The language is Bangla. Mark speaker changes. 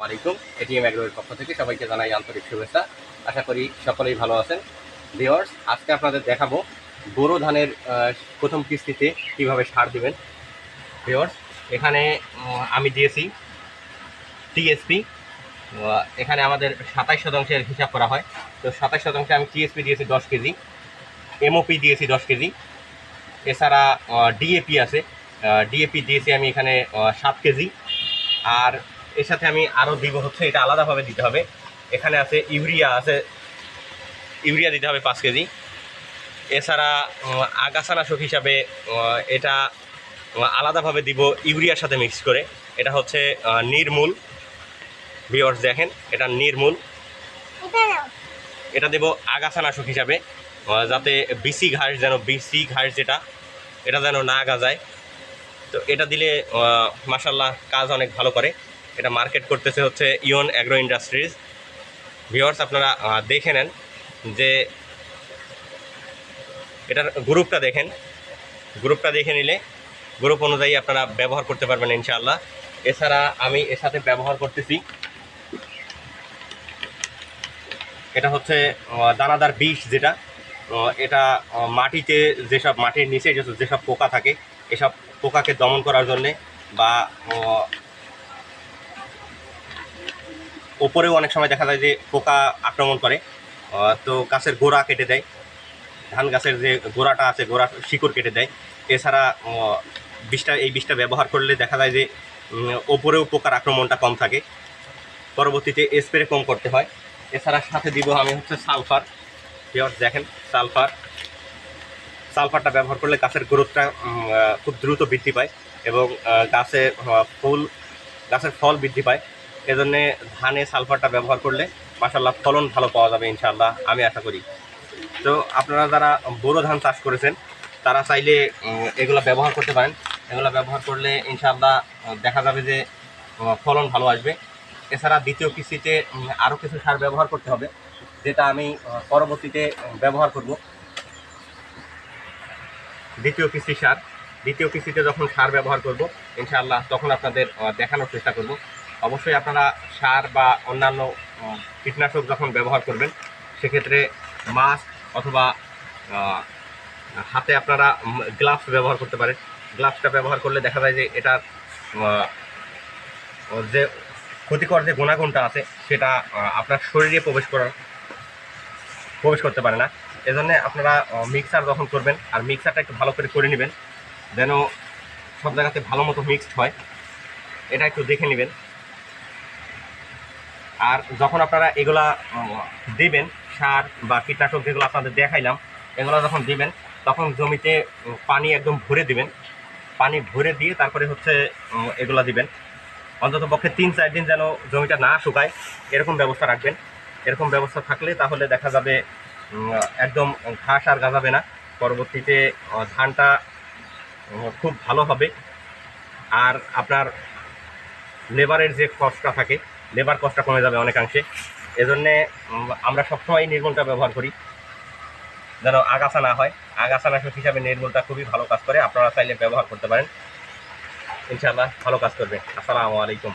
Speaker 1: আলাইকুম। এটিএম অ্যাগ্রোয়ের পক্ষ থেকে সবাইকে জানাই আন্তরিক শুভেচ্ছা। আশা করি সকলেই ভালো আছেন। ভিওয়ার্স আজকে আপনাদের দেখাবো বোরো ধানের প্রথম কিস্তিতে কীভাবে সার দিবেন। ভিওয়ার্স এখানে আমি দিয়েছি টিএসপি এখানে আমাদের সাতাইশ শতাংশের হিসাব করা হয়। তো সাতাইশ শতাংশে আমি টিএসপি দিয়েছি দশ কেজি এমওপি দিয়েছি দশ কেজি। এছাড়া ডিএপি আছে। ডিএপি দিয়েছি আমি এখানে সাত কেজি। আর এর সাথে আমি আরও দিব হচ্ছে এটা আলাদাভাবে দিতে হবে। এখানে আছে ইউরিয়া আছে ইউরিয়া দিতে হবে পাঁচ কেজি। এছাড়া আগাছানাশক হিসাবে এটা আলাদাভাবে দিব ইউরিয়ার সাথে মিক্স করে। এটা হচ্ছে নির্মূল। ভিওর্স দেখেন এটা নির্মূল। এটা দেব আগাছানাশক হিসাবে যাতে বিসি ঘাস যেন বিসি ঘাস যেটা এটা যেন না গাজায়। তো এটা দিলে মাসাল্লাহ কাজ অনেক ভালো করে। এটা মার্কেট করতেছে হচ্ছে ইয়ন অ্যাগ্রো ইন্ডাস্ট্রিজ ভিওয়ার্স আপনারা দেখে নেন যে এটার গ্রুপটা দেখেন। গ্রুপটা দেখে নিলে গ্রুপ অনুযায়ী আপনারা ব্যবহার করতে পারবেন ইনশাআল্লাহ। এছাড়া আমি এর সাথে ব্যবহার করতেছি। এটা হচ্ছে দানাদার বিষ যেটা এটা মাটিতে যেসব, মাটির নিচে যেসব পোকা থাকে, এসব পোকাকে দমন করার জন্যে বা ওপরেও অনেক সময় দেখা যায় যে পোকা আক্রমণ করে তো গাছের গোড়া কেটে দেয়। ধান গাছের যে গোড়াটা আছে, গোড়া শিকড় কেটে দেয়। এছাড়া বিষটা, এই বিষটা ব্যবহার করলে দেখা যায় যে ওপরেও পোকার আক্রমণটা কম থাকে। পরবর্তীতে স্প্রে কম করতে হয়। এছাড়া সাথে দিব আমি হচ্ছে সালফার। দেখেন, সালফার। সালফারটা ব্যবহার করলে গাছের গ্রোথটা খুব দ্রুত বৃদ্ধি পায় এবং গাছের ফুল, গাছের ফল বৃদ্ধি পায়। এজন্যে ধানে সালফারটা ব্যবহার করলে মাসাল্লাহ ফলন ভালো পাওয়া যাবে ইনশাআল্লাহ, আমি আশা করি। তো আপনারা যারা বোরো ধান চাষ করেছেন, তারা চাইলে এগুলো ব্যবহার করতে পারেন। এগুলো ব্যবহার করলে ইনশাআল্লাহ দেখা যাবে যে ফলন ভালো আসবে। এছাড়া দ্বিতীয় কিস্তিতে আরও কিছু সার ব্যবহার করতে হবে, যেটা আমি পরবর্তীতে ব্যবহার করব। দ্বিতীয় কিস্তি সার। দ্বিতীয় কিস্তিতে যখন সার ব্যবহার করব, ইনশাআল্লাহ, তখন আপনাদের দেখানোর চেষ্টা করব। অবশ্যই আপনারা সার বা অন্যান্য কীটনাশক যখন ব্যবহার করবেন, সেক্ষেত্রে মাস্ক অথবা হাতে আপনারা গ্লাভস ব্যবহার করতে পারেন। গ্লাভসটা ব্যবহার করলে দেখা যায় যে এটার যে ক্ষতিকর যে গুণাগুণটা আছে, সেটা আপনার শরীরে প্রবেশ করার, প্রবেশ করতে পারে না। এজন্য আপনারা মিক্সার যখন করবেন, আর মিক্সারটা একটু ভালো করে করে নেবেন, যেন সব জায়গাতে ভালো মতো মিক্সড হয়। এটা একটু দেখে নেবেন। আর যখন আপনারা এগুলা দিবেন, সার বা কীটনাশক যেগুলো আপনাদের দেখাইলাম, এগুলো যখন দিবেন, তখন জমিতে পানি একদম ভরে দিবেন। পানি ভরে দিয়ে তারপরে হচ্ছে এগুলা দিবেন। অন্তত পক্ষে তিন, চার দিন যেন জমিটা না শুকায়, এরকম ব্যবস্থা রাখবেন। এরকম ব্যবস্থা থাকলে তাহলে দেখা যাবে একদম ঘাস আর গাঁজাবে না। পরবর্তীতে ধানটা খুব ভালো হবে। আর আপনার লেবারের যে কষ্টটা থাকে লেবার কষ্টটা কমে যাবে অনেকাংশে। এজন্যে আমরা সবসময় নির্মলটা ব্যবহার করি। যেন আগাছা না হয়। আগাছানাশক হিসাবে নির্মূলটা খুবই ভালো কাজ করে। আপনারা চাইলে ব্যবহার করতে পারেন। ইনশাআল্লাহ ভালো কাজ করবে। আসসালামু আলাইকুম।